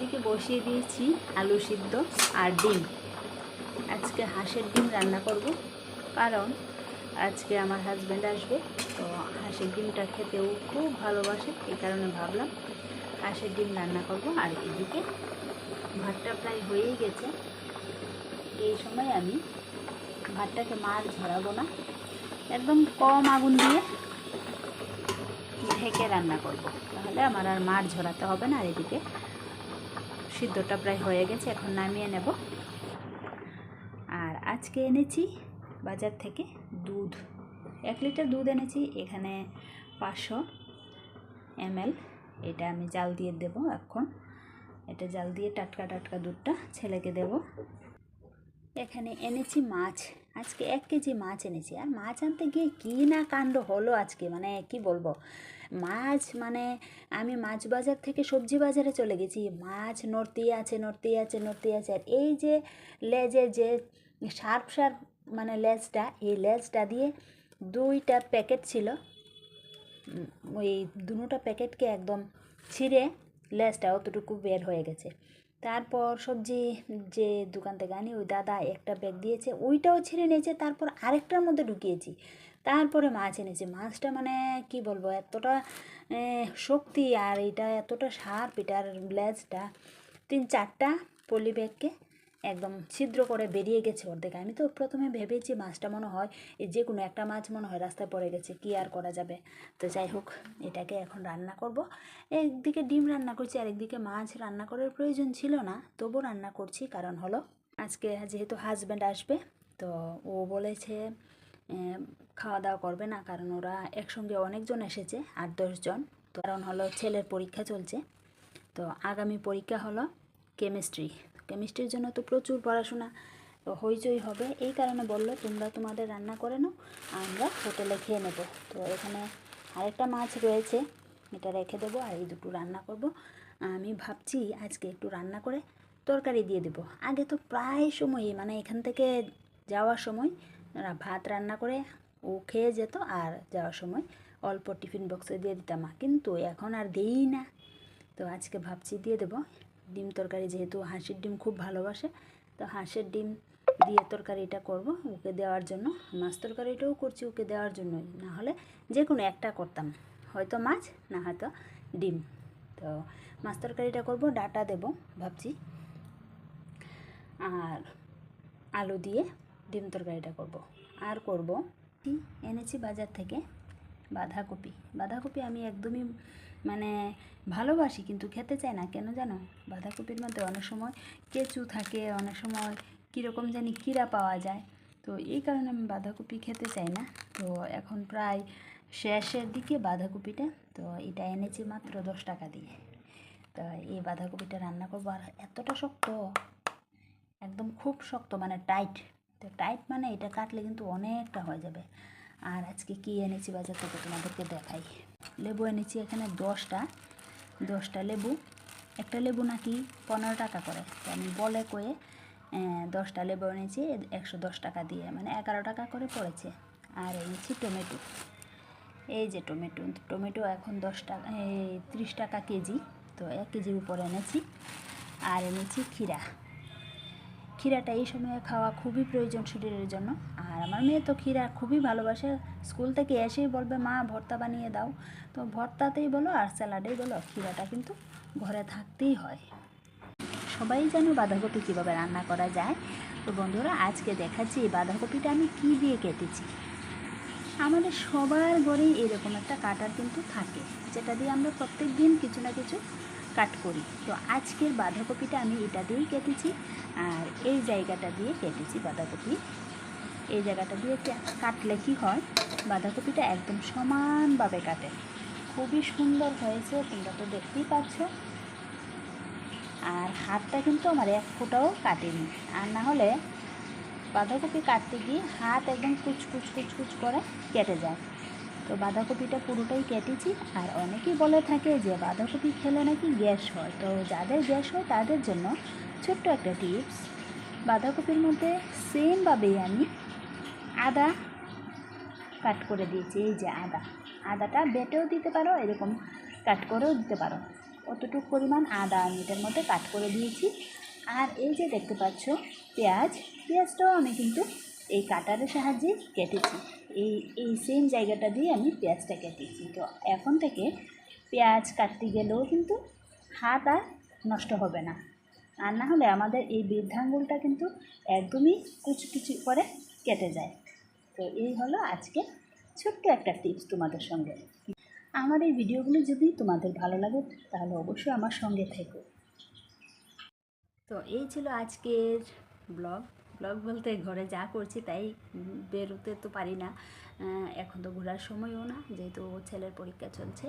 এদিকে বসিয়ে দিয়েছি আলু সিদ্ধ আর ডিম। আজকে হাঁসের ডিম রান্না করব, কারণ আজকে আমার হাজব্যান্ড আসবে, তো হাঁসের ডিমটা খেতেও খুব ভালোবাসে, এই কারণে ভাবলাম হাঁসের ডিম রান্না করব। আর এদিকে ভাতটা প্রায় হয়েই গেছে। এই সময় আমি ভাতটাকে মার ঝরাবো না, একদম কম আগুন দিয়ে ঢেকে রান্না করব। তাহলে আমার আর মার ঝরাতে হবে না, আর এদিকে সিদ্ধটা প্রায় হয়ে গেছে, এখন নামিয়ে নেব। আর আজকে এনেছি বাজার থেকে দুধ। এক লিটার দুধ এনেছি, এখানে পাঁচশো এমএল। এটা আমি জাল দিয়ে দেব এখন। এটা জাল দিয়ে টাটকা টাটকা দুধটা ছেলেকে দেব। এখানে এনেছি মাছ। আজকে এক কেজি মাছ এনেছি। আর মাছ আনতে গিয়ে কী না কাণ্ড হলো আজকে? মানে কি বলব? মাছ মানে আমি মাছ বাজার থেকে সবজি বাজারে চলে গেছি। মাছ নড়তেই আছে নড়তেই আছে নড়তেই আছে। আর এই যে লেজের যে শার্প শার্প মানে লেজটা, এই লেজটা দিয়ে দুইটা প্যাকেট ছিল। ওই দুটা প্যাকেটকে একদম ছিঁড়ে লেজটা অতটুকু বের হয়ে গেছে। তারপর সবজি, যে দোকান থেকে আনি, ওই দাদা একটা ব্যাগ দিয়েছে, ওইটাও ছিঁড়ে নিয়েছে, তারপর আরেকটার মধ্যে ঢুকিয়েছি। তারপরে মাছ এনেছে। মাছটা মানে কি বলব, এতটা শক্তি আর এটা এতটা সার পিটার লেজটা, তিন চারটা পলি ব্যাগকে একদম ছিদ্র করে বেরিয়ে গেছে ওর অর্ধেক আমি তো প্রথমে ভেবেছি মাছটা মনে হয় যে কোনো একটা মাছ মনে হয় রাস্তায় পড়ে গেছে, কি আর করা যাবে? তো যাই হোক, এটাকে এখন রান্না করব। একদিকে ডিম রান্না করছি আর একদিকে মাছ রান্না করার প্রয়োজন ছিল না, তবু রান্না করছি। কারণ হলো, আজকে যেহেতু হাজব্যান্ড আসবে, তো ও বলেছে খাওয়া দাওয়া করবে না, কারণ ওরা একসঙ্গে অনেকজন এসেছে, আট দশজন তো কারণ হলো ছেলের পরীক্ষা চলছে। তো আগামী পরীক্ষা হলো কেমিস্ট্রি কেমিস্ট্রির জন্য তো প্রচুর পড়াশোনা হইচই হবে। এই কারণে বলল, তোমরা তোমাদের রান্না করে নাও, আমরা হোটেলে খেয়ে নেব। তো এখানে আরেকটা মাছ রয়েছে, এটা রেখে দেবো আর এই দুটো রান্না করব। আমি ভাবছি আজকে একটু রান্না করে তরকারি দিয়ে দেবো। আগে তো প্রায় সময়ই মানে এখান থেকে যাওয়ার সময় ভাত রান্না করে, ও খেয়ে যেত আর যাওয়ার সময় অল্প টিফিন বক্সে দিয়ে দিতাম। কিন্তু এখন আর দেই না। তো আজকে ভাবছি দিয়ে দেবো। ডিম তরকারি যেহেতু হাঁসের ডিম খুব ভালোবাসে, তো হাঁসের ডিম দিয়ে তরকারিটা করব ওকে দেওয়ার জন্য। মাছ তরকারিটাও করছি ওকে দেওয়ার জন্যই, না হলে যে কোনো একটা করতাম, হয়তো মাছ না হয়তো ডিম। তো মাছ তরকারিটা করব, ডাটা দেব ভাবছি। আর আলু দিয়ে ডিম তরকারিটা করব। আর করব এনেছি বাজার থেকে? বাঁধাকপি। বাঁধাকপি আমি একদমই মানে ভালোবাসি কিন্তু খেতে চাই না। কেন জানো? বাঁধাকপির মধ্যে অনেক সময় কেঁচু থাকে, অনেক সময় কীরকম জানি কীরা পাওয়া যায়। তো এই কারণে আমি বাঁধাকপি খেতে চাই না। তো এখন প্রায় শেষের দিকে বাঁধাকপিটা, তো এটা এনেছি মাত্র দশ টাকা দিয়ে। তো এই বাঁধাকপিটা রান্না করব আর এতটা শক্ত, একদম খুব শক্ত মানে টাইট। তো টাইট মানে এটা কাটলে কিন্তু অনেকটা হয়ে যাবে। আর আজকে কি এনেছি বাজার থেকে তোমাদেরকে দেখাই। লেবু এনেছি এখানে দশটা দশটা লেবু। একটা লেবু নাকি পনেরো টাকা করে। আমি বলে কয়ে দশটা লেবু এনেছি, একশো দশ টাকা দিয়ে মানে এগারো টাকা করে পড়েছে। আর এনেছি টমেটো। এই যে টমেটো টমেটো এখন দশ টাকা, এই ত্রিশ টাকা কেজি, তো এক কেজির উপরে এনেছি। আর এনেছি ক্ষীরা। ক্ষীরাটা এই সময়ে খাওয়া খুবই প্রয়োজন শরীরের জন্য। আর আমার মেয়ে তো ক্ষীরা খুবই ভালোবাসে। স্কুল থেকে এসেই বলবে, মা, ভর্তা বানিয়ে দাও। তো ভর্তাতেই বলো আর স্যালাডেই বলো, ক্ষীরাটা কিন্তু ঘরে থাকতেই হয়। সবাই জানো বাঁধাকপি কীভাবে রান্না করা যায়? তো বন্ধুরা, আজকে দেখাচ্ছি এই বাঁধাকপিটা আমি কী দিয়ে কেটেছি। আমাদের সবার ঘরেই এরকম একটা কাটার কিন্তু থাকে, যেটা দিয়ে আমরা প্রত্যেক দিন কিছু না কিছু কাট করি। তো আজকের বাঁধাকপিটা আমি এটা দিয়েই কেটেছি আর এই জায়গাটা দিয়ে কেটেছি বাঁধাকপি। এই জায়গাটা দিয়ে কাটলে কী হয়? বাঁধাকপিটা একদম সমানভাবে কাটে। খুবই সুন্দর হয়েছে, তোমরা তো দেখতেই পাচ্ছ। আর হাতটা কিন্তু আমার এক ফোঁটাও কাটেনি। আর না হলে বাঁধাকপি কাটতে গিয়ে হাত একদম কুচ কুচ কুচ কুচ করে কেটে যায়। তো বাঁধাকপিটা পুরোটাই কেটেছি। আর অনেকেই বলে থাকে যে বাঁধাকপি খেলে নাকি গ্যাস হয়। তো যাদের গ্যাস হয় তাদের জন্য ছোট্ট একটা টিপস। বাঁধাকপির মধ্যে সেমভাবেই আমি আদা কাট করে দিয়েছি, এই যে আদা। আদাটা বেটেও দিতে পারো, এরকম কাট করেও দিতে পারো। অতটুকু পরিমাণ আদা আমি এটার মধ্যে কাট করে দিয়েছি। আর এই যে দেখতে পাচ্ছ, পেঁয়াজ। পেঁয়াজটাও আমি কিন্তু এই কাটারের সাহায্যে কেটেছি। এই এই সেম জায়গাটা দিয়ে আমি পেঁয়াজটা কেটেছি। তো এখন থেকে পেঁয়াজ কাটতে গেলেও কিন্তু হাত আর নষ্ট হবে না। আর না হলে আমাদের এই বৃদ্ধাঙ্গুলটা কিন্তু একদমই কুচি কুচি করে কেটে যায়। তো এই হলো আজকে ছোট্ট একটা টিপস তোমাদের সঙ্গে। আমার এই ভিডিওগুলো যদি তোমাদের ভালো লাগে, তাহলে অবশ্যই আমার সঙ্গে থেকো। তো এই ছিল আজকের ব্লগ ব্লগ বলতে ঘরে যা করছি তাই বেরোতে তো পারি না। এখন তো ঘোরার সময়ও না, যেহেতু ছেলের পরীক্ষা চলছে।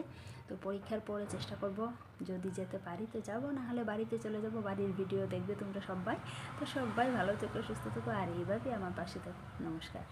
তো পরীক্ষার পরে চেষ্টা করব যদি যেতে পারি তো যাব নাহলে বাড়িতে চলে যাব, বাড়ির ভিডিও দেখবে তোমরা সবাই। তো সবাই ভালো থেকো, সুস্থ থেকো, আর এইভাবেই আমার পাশে থাকো। নমস্কার।